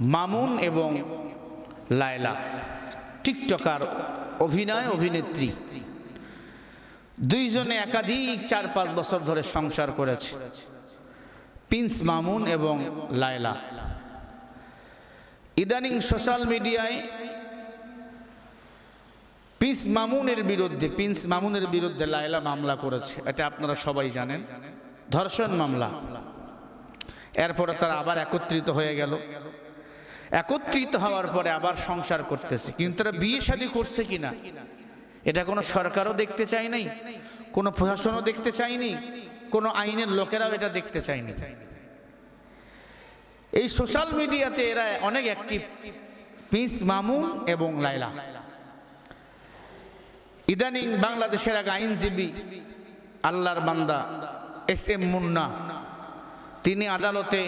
মামুন এবং লায়লা, টিকটকার অভিনয় অভিনেত্রী। দুইজনে একাধিক চার পাঁচ বছর ধরে সংসার করেছে। প্রিন্স মামুন এবং লায়লা। ইদানিং সোশ্যাল মিডিয়ায় প্রিন্স মামুনের বিরুদ্ধে, প্রিন্স মামুনের বিরুদ্ধে লায়লা মামলা করেছে। এটা আপনারা সবাই জানেন। ধর্ষণ মামলা। এরপরে তারা আবার একত্রিত হয়ে গেল। একত্রিত হওয়ার পরে আবার সংসার করতেছে। কিন্তু তারা বিয়ে শাদী করছে কিনা? এটা কোনো সরকারও দেখতে চায় নাই, কোনো প্রশাসনও দেখতে চায়নি কোনো আইনের লোকেরাও এটা দেখতে চায়নি এই সোশ্যাল মিডিয়াতে এরা অনেক অ্যাক্টিভ, প্রিন্স মামুন এবং লাইলা ইদানিং বাংলাদেশের এক আইনজীবী, আল্লাহর বান্দা, এস এম মুন্না, তিনি আদালতে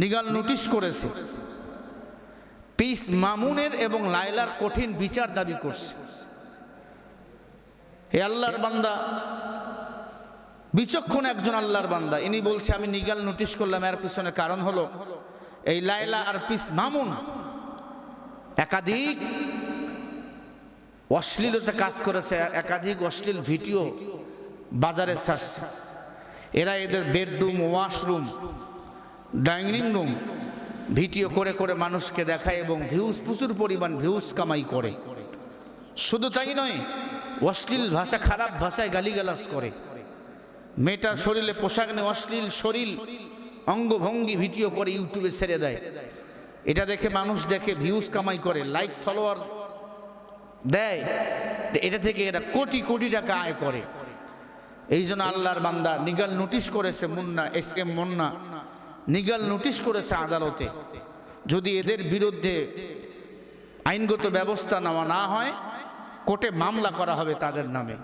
নিগাল নোটিশ করেছে। পিস মামুনের এবং লাইলার কঠিন বিচার দাবি করছে। হে আল্লাহর বান্দা, বিচক্ষণ একজন আল্লাহর বান্দা। ইনি বলছে, আমি নিগাল নোটিশ করলাম, এর পিছনে কারণ হলো, এই লাইলা আর পিস মামুন একাধিক অশ্লীলতা কাজ করেছে, একাধিক অশ্লীল ভিডিও বাজারে ছাড়ছে। এরা এদের bedroom, washroom dining room video করে করে মানুষকে দেখায় এবং ভিউজ প্রচুর পরিমাণ ভিউজ কামাই করে। শুধু তাই নয়, অশ্লীল ভাষা, খারাপ ভাষায় গালিগালাজ করে। মেয়েটার শরীরে পোশাক নিয়ে অশ্লীল শরীর, অঙ্গভঙ্গি ভিডিও করে ইউটিউবে ছেড়ে দেয়। এটা দেখে মানুষ দেখে ভিউজ কামাই করে লাইক ফলোয়ার দেয়। এটা থেকে এরা কোটি কোটি টাকা আয় করে। এই জন্য আল্লাহর বান্দা নিগাল নোটিশ করেছে মুন্না এস এম মুন্না নিগাল নোটিশ করেছে আদালতে, যদি এদের বিরুদ্ধে আইনগত ব্যবস্থা নেওয়া না হয়, কোর্টে মামলা করা হবে তাদের নামে।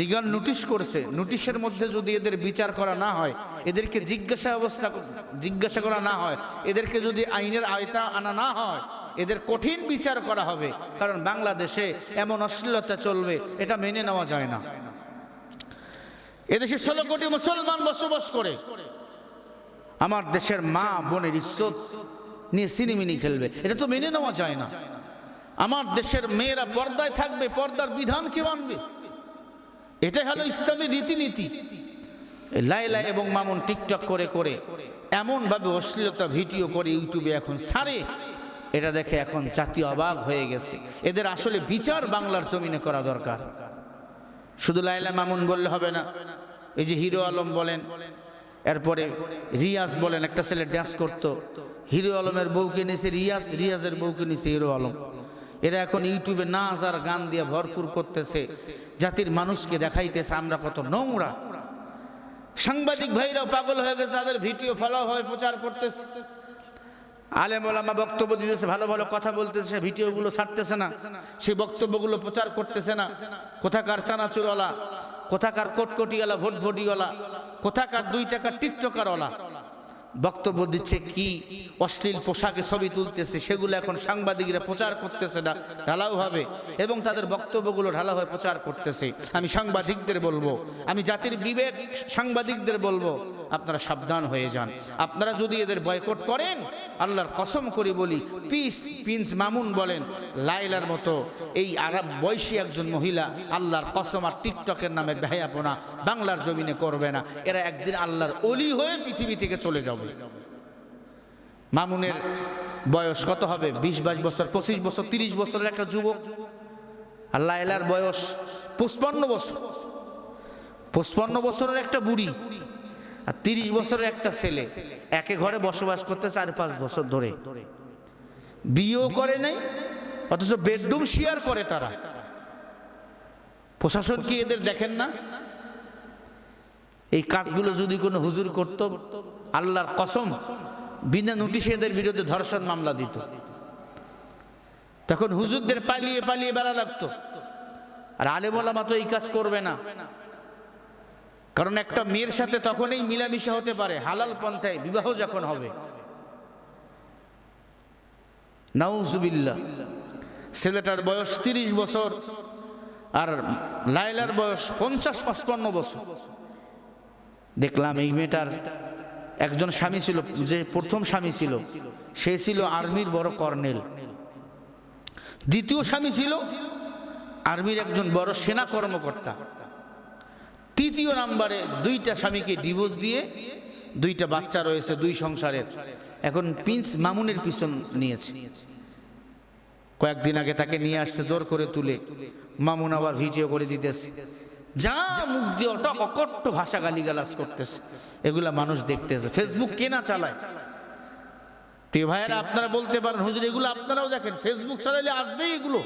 নিগাল নোটিশ করেছে, নোটিশের মধ্যে যদি এদের বিচার করা না হয়, এদেরকে জিজ্ঞাসা অবস্থা, জিজ্ঞাসা করা না হয়, এদেরকে যদি আইনের আয়তা আনা না হয়, এদের কঠিন বিচার করা হবে, কারণ বাংলাদেশে এমন অশ্লীলতা চলবে, এটা মেনে নেওয়া যায় না। এদেশে ষোলো কোটি মুসলমান বসবাস করে। আমার দেশের মা বোনের ইজ্জত নিয়ে সিনেমিনি খেলবে। এটা তো মেনে নেওয়া যায় না। আমার দেশের মেয়েরা পর্দায় থাকবে, পর্দার বিধান কে মানবে এটাই হলো ইসলামী রীতিনীতি। লাইলা এবং মামুন টিকটক করে করে এমনভাবে অশ্লীলতা ভিডিও করে ইউটিউবে এখন সারে। এটা দেখে এখন জাতীয় অবাক হয়ে গেছে। এদের আসলে বিচার বাংলার জমিনে করা দরকার। শুধু লাইলা মামুন বললে হবে না, এই যে হিরো আলম বলেন এরপরে রিয়াজ বলেন, একটা ছেলে ড্যান্স করতো। হিরো আলমের বউকে নিছে রিয়াজ, রিয়াজের বউকে নিছে হিরো আলম। এরা এখন ইউটিউবে নাচ আর গান দিয়ে ভরপুর করতেছে, জাতির মানুষকে দেখাইতেছে, আমরা কত নোংরা। সাংবাদিক ভাইরাও পাগল হয়ে গেছে, তাদের ভিডিও ফলো হয়ে, প্রচার করতেছে। আলেম ওলামা বক্তব্য দিতেছে, ভালো ভালো কথা বলতেছে, সে ভিডিওগুলো ছাড়তেছে না। সেই বক্তব্যগুলো প্রচার করতেছে না। কোথাকার চানাচুরওয়ালা কোথাকার কোটকটিওয়ালা ভোট ভোটিওয়ালা কোথাকার দুই টাকার টিকটকারওয়ালা? বক্তব্য দিচ্ছে কি অশ্লীল পোশাকে ছবি তুলতেছে, সেগুলো এখন সাংবাদিকরা প্রচার করতেছে না, ঢালাও হবে। এবং তাদের বক্তব্যগুলো ঢালা হয়ে প্রচার করতেছে। আমি সাংবাদিকদের বলব, আমি জাতির বিবেক সাংবাদিকদের বলব আপনারা সাবধান হয়ে যান। আপনারা যদি এদের বয়কট করেন, আল্লাহর কসম করি বলি, পিস প্রিন্স মামুন বলেন লাইলার মতো এই আরব বয়সী একজন মহিলা আল্লাহর কসম আর টিকটকের নামে ভেয়াপনা বাংলার জমিনে করবে না। এরা একদিন আল্লাহর অলি হয়ে পৃথিবী থেকে চলে যাবে। মামুনের বয়স কত হবে? বিশ, বাইশ বছর, পঁচিশ বছর, তিরিশ বছরের একটা যুবক। আর লাইলার বয়স পঁচপান্ন বছর। পঁচপান্ন বছরের একটা বুড়ি। আর তিরিশ বছরের একটা ছেলে, একে ঘরে বসবাস করতে চার পাঁচ বছর ধরে। বিয়েও করে নাই, অথচ বেডরুম শেয়ার করে তারা। প্রশাসন কি এদের দেখেন না? এই কাজগুলো যদি কোনো হুজুর করত, আল্লাহর কসম, বিনা নোটিশে এদের বিরুদ্ধে ধর্ষণ মামলা দিত। তখন হুজুরদের পালিয়ে পালিয়ে বেড়া লাগতো। আর আলেমোলামা তো এই কাজ করবে না। কারণ একটা মেয়ের সাথে তখনই মিলামিশা হতে পারে, হালাল পন্থায় বিবাহ যখন হবে। নাউজুবিল্লাহ। ছেলেটার বয়স তিরিশ বছর আর লাইলার বয়স পঞ্চাশ পাঁচপান্ন বছর। দেখলাম এই মেয়েটার একজন স্বামী ছিল, যে প্রথম স্বামী ছিল, সে ছিল আর্মির বড় কর্নেল। দ্বিতীয় স্বামী ছিল আর্মির একজন বড় সেনা কর্মকর্তা। তৃতীয় নাম্বারে দুইটা স্বামীকে ডিভোর্স দিয়ে দুইটা বাচ্চা রয়েছে, দুই সংসারের। এখন প্রিন্স মামুনের পিছন নিয়েছে। কয়েকদিন আগে তাকে নিয়ে আসছে, জোর করে তুলে। মামুন আবার ভিডিও করে দিতেছে। যা মুখ দিয়ে অটক অকট্ট ভাষা গালিগালাজ করতেছে। এগুলা মানুষ দেখতেছে। ফেসবুক কে না চালায়। প্রিয় ভাইয়েরা, আপনারা বলতে পারেন, হুজুর, এগুলো আপনারাও দেখেন। ফেসবুক চালাইলে আসবেই এগুলো।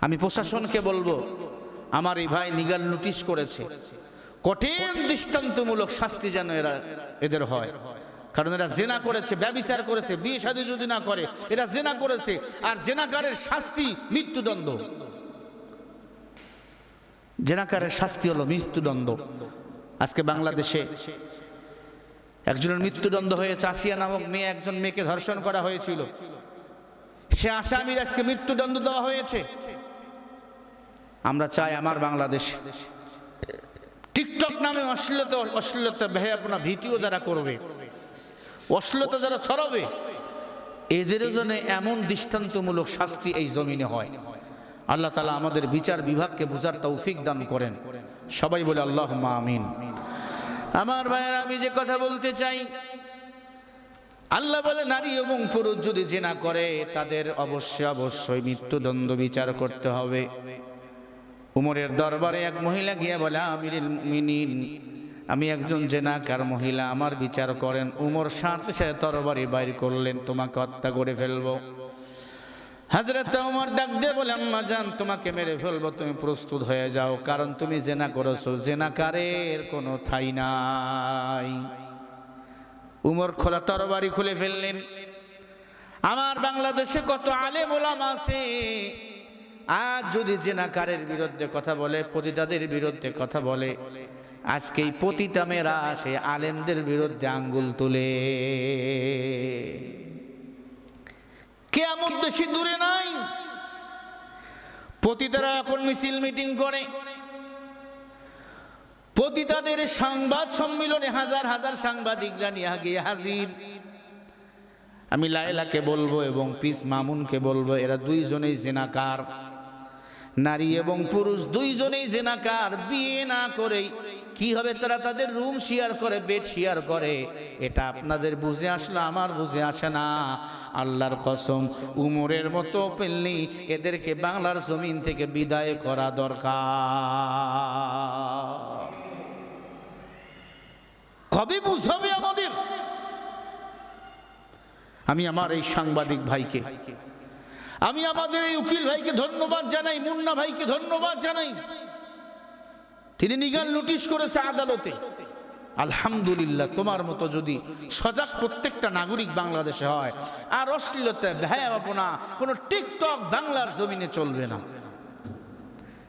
আমি প্রশাসনকে বলব আমার এই ভাই নিগাল নোটিশ করেছে। কঠিন দৃষ্টান্তমূলক শাস্তি যেন এরা এদের হয়। কারণ এরা জেনা করেছে ব্যবিচার করেছে বিয়ে শাদী যদি না করে এরা জেনা করেছে আর জেনাকারের শাস্তি মৃত্যুদণ্ড। জেনাকারের শাস্তি হলো মৃত্যুদণ্ড। আজকে বাংলাদেশে একজনের মৃত্যুদণ্ড হয়েছে আসিয়া নামক মেয়ে একজন মেয়েকে ধর্ষণ করা হয়েছিল। সে আসামির আজকে মৃত্যুদণ্ড দেওয়া হয়েছে। আমরা চাই আমার বাংলাদেশ। টিকটক নামে অশ্লীলতা অশ্লীলতা বেহাপনা ভিডিও যারা করবে, অশ্লীলতা যারা ছড়াবে এদের জন্য এমন দৃষ্টান্তমূলক শাস্তি এই জমিনে হয়। আল্লাহ তালা আমাদের বিচার বিভাগকে বুঝার তৌফিক দান করেন। সবাই বলে আল্লাহ আমিন। আমার ভাইয়ের, আমি যে কথা বলতে চাই, আল্লাহ বলে নারী এবং পুরুষ যদি জেনা করে, তাদের অবশ্যই অবশ্যই মৃত্যুদণ্ড বিচার করতে হবে। উমরের দরবারে এক মহিলা গিয়ে বলে মুমিনিন, আমি একজন জেনাকার মহিলা, আমার বিচার করেন। উমর সাথে সাথে তরবারি বাইর করলেন, তোমাকে হত্যা করে ফেলব। বলে তোমাকে মেরে ফেলব, তুমি প্রস্তুত হয়ে যাও, কারণ তুমি করেছ, জেনাকারের কোনো ঠাই নাই। উমর খোলা তরবারি খুলে ফেললেন। আমার বাংলাদেশে কত আলেম ওলাম আছে আজ যদি জেনাকারের বিরুদ্ধে কথা বলে, পতিতাদের বিরুদ্ধে কথা বলে আজকে এই পতিতা মেয়েরা সে আলেমদের বিরুদ্ধে আঙ্গুল তুলে। কেয়ামত বেশি দূরে নাই। পতিতারা এখন মিছিল মিটিং করে। পতিতাদের সংবাদ সম্মেলনে হাজার হাজার সাংবাদিকরা নিয়ে গিয়ে হাজির। আমি লায়লাকে বলব এবং পিস মামুনকে বলব, এরা দুইজনেই জেনাকার। নারী এবং পুরুষ দুইজনেই জেনাকার, বিয়ে না করেই কি হবে তারা তাদের রুম শেয়ার করে বেড শেয়ার করে? এটা আপনাদের বুঝে আসলে আমার বুঝে আসে না। আল্লাহর কসম, উমরের মতো পেলনি এদেরকে বাংলার জমিন থেকে বিদায় করা দরকার। কবে বুঝাবে আমাদের। আমি আমার এই সাংবাদিক ভাইকে আমি আমাদের এই উকিল ভাইকে ধন্যবাদ জানাই, মুন্না ভাইকে ধন্যবাদ জানাই। তিনি নিগান নোটিশ করেছে আদালতে। আলহামদুলিল্লাহ, তোমার মতো যদি সজাগ প্রত্যেকটা নাগরিক বাংলাদেশে হয়, আর অশ্লীলতা ভ্যাপনা কোনো টিকটক বাংলার জমিনে চলবে না।